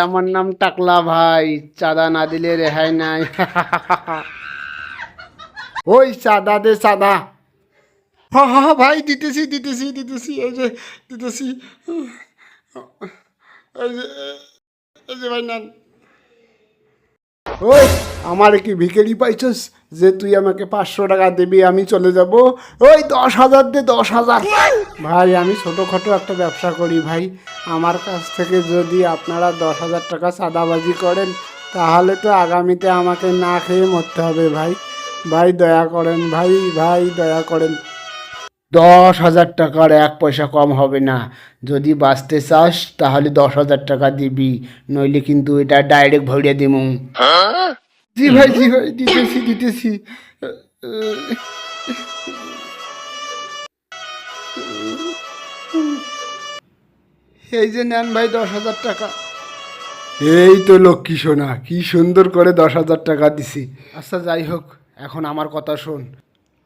আমার নাম টাকলা ভাই, চাঁদা না দিলে রেহাই নাই। ওই চাঁদা দে চাঁদা। ভাই, দিতেছি দিতেছি দিতেছি, এই যে, দিতেছি। এই যে, ভাই, নেন। ওই আমার কি ভিখারি পাইছস যে তুই আমাকে পাঁচশো টাকা দিবি, আমি চলে যাব? ওই দশ হাজার দে, দশ হাজার। ভাই, আমি ছোটোখাটো একটা ব্যবসা করি, ভাই। আমার কাছ থেকে যদি আপনারা দশ হাজার টাকা চাঁদাবাজি করেন, তাহলে তো আগামীতে আমাকে না খেয়ে মরতে হবে, ভাই। ভাই, দয়া করেন, ভাই ভাই, দয়া করেন। দশ হাজার টাকার এক পয়সা কম হবে না। যদি বাঁচতে চাস, তাহলে দশ হাজার টাকা দিবি, নইলে কিন্তু এটা ডাইরেক্ট ভরিয়ে দিমু। জি ভাই জি ভাই দিতেছি দিতেছি। এই যে নেন ভাই দশ হাজার টাকা। এই তো লক্ষ্মী সোনা কি সুন্দর করে দশ হাজার টাকা দিছি। আচ্ছা যাই হোক এখন আমার কথা শোন।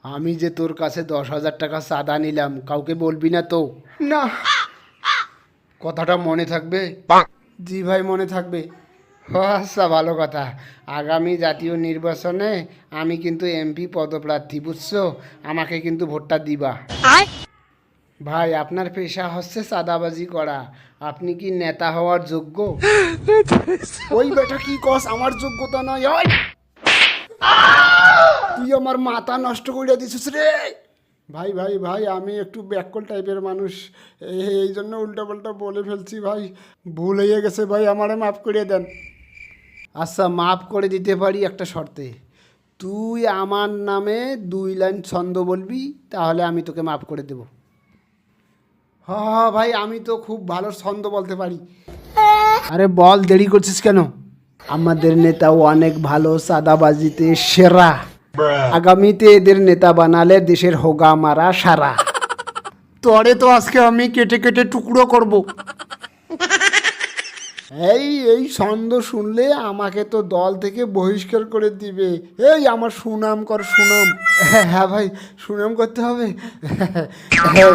আমি যে তোর কাছে দশ হাজার টাকা চাঁদা নিলাম কাউকে বলবি না তো? না। কথাটা মনে থাকবে? জি ভাই মনে থাকবে। আচ্ছা ভালো কথা। আগামী জাতীয় নির্বাচনে আমি কিন্তু এমপি পদপ্রার্থী বুঝছ? আমাকে কিন্তু ভোটটা দিবা। ভাই আপনার পেশা হচ্ছে চাঁদাবাজি করা। আপনি কি নেতা হওয়ার যোগ্য? ওই বেটা কি কস আমার যোগ্যতা নয়? ওই! তুই আমার মাথা নষ্ট করে দিছিস রে! ভাই ভাই ভাই আমি একটু ব্যাকল টাইপের মানুষ। এই- এই জন্য উল্টাপাল্টা বলে ফেলছি ভাই। ভুল হয়ে গেছে ভাই আমারে মাফ করিয়ে দেন। আচ্ছা মাফ করে দিতে পারি একটা শর্তে। তুই আমার নামে দুই লাইন ছন্দ বলবি, তাহলে আমি তোকে মাফ করে দেব। হ ভাই, আমি তো খুব ভালো ছন্দ বলতে পারি। আরে বল, দেরি করছিস কেন? আমাদের নেতাও অনেক ভালো সাদাবাজিতে সেরা। আগামীতে এদের নেতা বানালে দেশের হোগা মারা সারা। তরে তো আজকে আমি কেটে কেটে টুকরো করব। এই এই ছন্দ শুনলে আমাকে তো দল থেকে বহিষ্কার করে দিবে। এই আমার সুনাম কর সুনাম। হ্যাঁ হ্যাঁ ভাই সুনাম করতে হবে।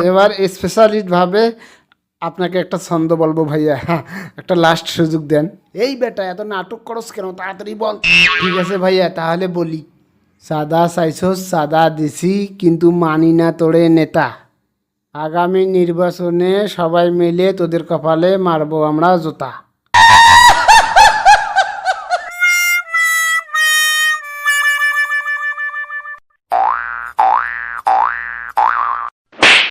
এবার স্পেশালিস্ট ভাবে আপনাকে একটা ছন্দ বলব ভাইয়া। হ্যাঁ, একটা লাস্ট সুযোগ দেন। এই বেটা এত নাটক করস কেন? তাড়াতাড়ি বল। ঠিক আছে ভাইয়া তাহলে বলি। সাদা চাইছস সাদা দিছি কিন্তু মানি না তোরে নেতা। আগামী নির্বাচনে সবাই মিলে তোদের কপালে মারবো আমরা জোতা।